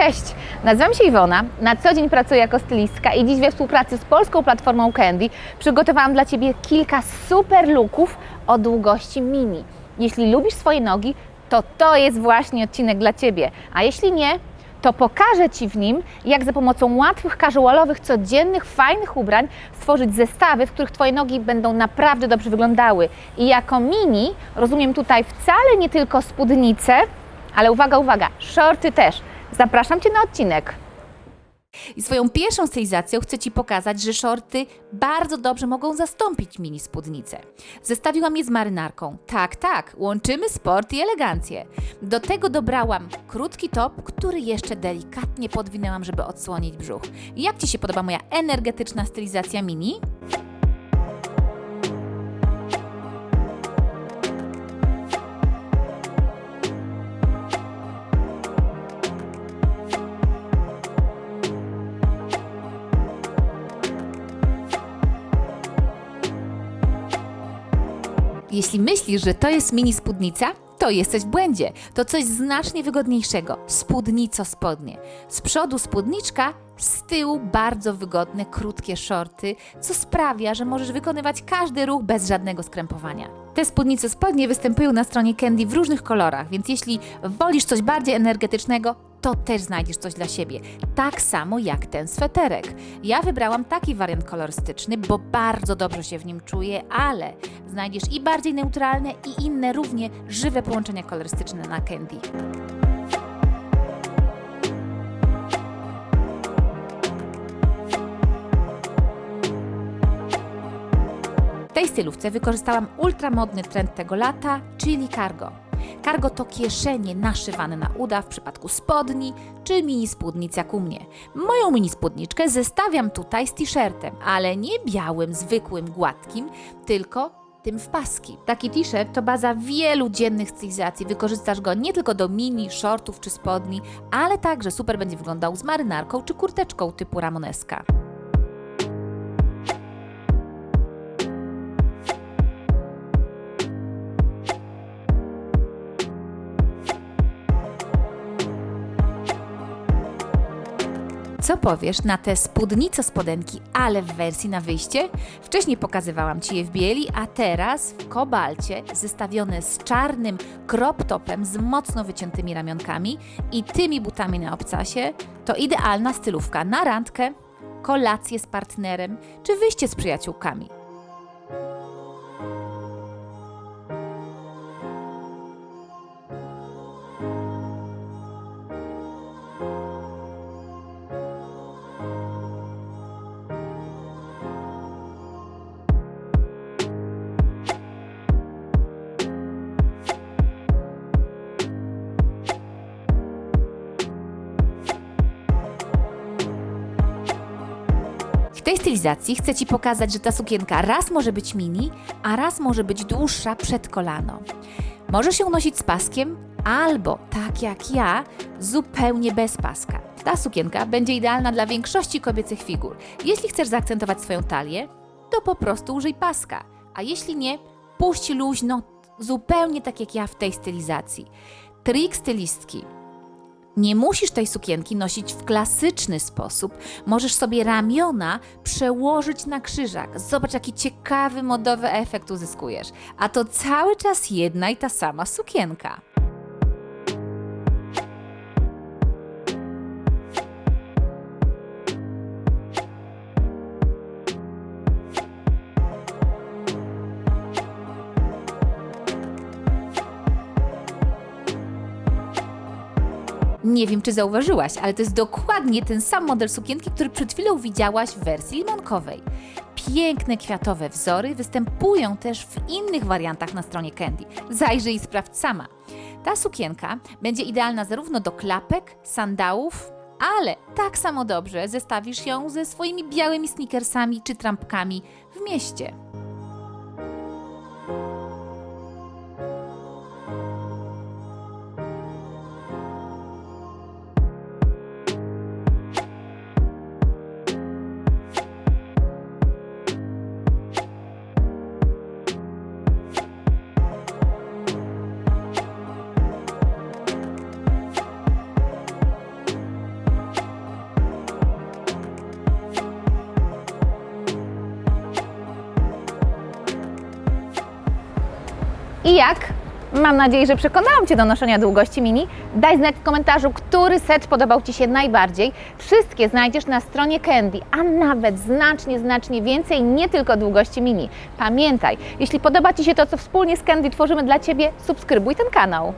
Cześć, nazywam się Iwona, na co dzień pracuję jako stylistka i dziś we współpracy z polską platformą Candy przygotowałam dla Ciebie kilka super looków o długości mini. Jeśli lubisz swoje nogi, to to jest właśnie odcinek dla Ciebie, a jeśli nie, to pokażę Ci w nim, jak za pomocą łatwych, casualowych, codziennych, fajnych ubrań stworzyć zestawy, w których Twoje nogi będą naprawdę dobrze wyglądały. I jako mini rozumiem tutaj wcale nie tylko spódnice, ale uwaga, uwaga, shorty też. Zapraszam Cię na odcinek. I swoją pierwszą stylizacją chcę Ci pokazać, że shorty bardzo dobrze mogą zastąpić mini spódnicę. Zestawiłam je z marynarką. Tak, tak, łączymy sport i elegancję. Do tego dobrałam krótki top, który jeszcze delikatnie podwinęłam, żeby odsłonić brzuch. Jak Ci się podoba moja energetyczna stylizacja mini? Jeśli myślisz, że to jest mini spódnica, to jesteś w błędzie. To coś znacznie wygodniejszego. Spódnico spodnie. Z przodu spódniczka, z tyłu bardzo wygodne, krótkie shorty, co sprawia, że możesz wykonywać każdy ruch bez żadnego skrępowania. Te spódnice spodnie występują na stronie Candy w różnych kolorach, więc jeśli wolisz coś bardziej energetycznego, to też znajdziesz coś dla siebie. Tak samo jak ten sweterek. Ja wybrałam taki wariant kolorystyczny, bo bardzo dobrze się w nim czuję, ale znajdziesz i bardziej neutralne, i inne równie żywe połączenia kolorystyczne na Candy. W tej stylówce wykorzystałam ultramodny trend tego lata, czyli cargo. Cargo to kieszenie naszywane na uda w przypadku spodni czy mini spódnic jak u mnie. Moją mini spódniczkę zestawiam tutaj z t-shirtem, ale nie białym, zwykłym, gładkim, tylko tym w paski. Taki t-shirt to baza wielu dziennych stylizacji. Wykorzystasz go nie tylko do mini, shortów czy spodni, ale także super będzie wyglądał z marynarką czy kurteczką typu ramoneska. Co powiesz na te spódnice spodenki, ale w wersji na wyjście? Wcześniej pokazywałam Ci je w bieli, a teraz w kobalcie zestawione z czarnym crop topem z mocno wyciętymi ramionkami i tymi butami na obcasie. To idealna stylówka na randkę, kolację z partnerem czy wyjście z przyjaciółkami. Tej stylizacji chcę Ci pokazać, że ta sukienka raz może być mini, a raz może być dłuższa przed kolano. Możesz ją nosić z paskiem, albo tak jak ja, zupełnie bez paska. Ta sukienka będzie idealna dla większości kobiecych figur. Jeśli chcesz zaakcentować swoją talię, to po prostu użyj paska, a jeśli nie, puść luźno, zupełnie tak jak ja w tej stylizacji. Trik stylistki nie musisz tej sukienki nosić w klasyczny sposób. Możesz sobie ramiona przełożyć na krzyżak. Zobacz, jaki ciekawy modowy efekt uzyskujesz. A to cały czas jedna i ta sama sukienka. Nie wiem, czy zauważyłaś, ale to jest dokładnie ten sam model sukienki, który przed chwilą widziałaś w wersji limonkowej. Piękne kwiatowe wzory występują też w innych wariantach na stronie Candy. Zajrzyj i sprawdź sama. Ta sukienka będzie idealna zarówno do klapek, sandałów, ale tak samo dobrze zestawisz ją ze swoimi białymi sneakersami czy trampkami w mieście. I jak? Mam nadzieję, że przekonałam Cię do noszenia długości mini. Daj znać w komentarzu, który set podobał Ci się najbardziej. Wszystkie znajdziesz na stronie Candy, a nawet znacznie, znacznie więcej, nie tylko długości mini. Pamiętaj, jeśli podoba Ci się to, co wspólnie z Candy tworzymy dla Ciebie, subskrybuj ten kanał.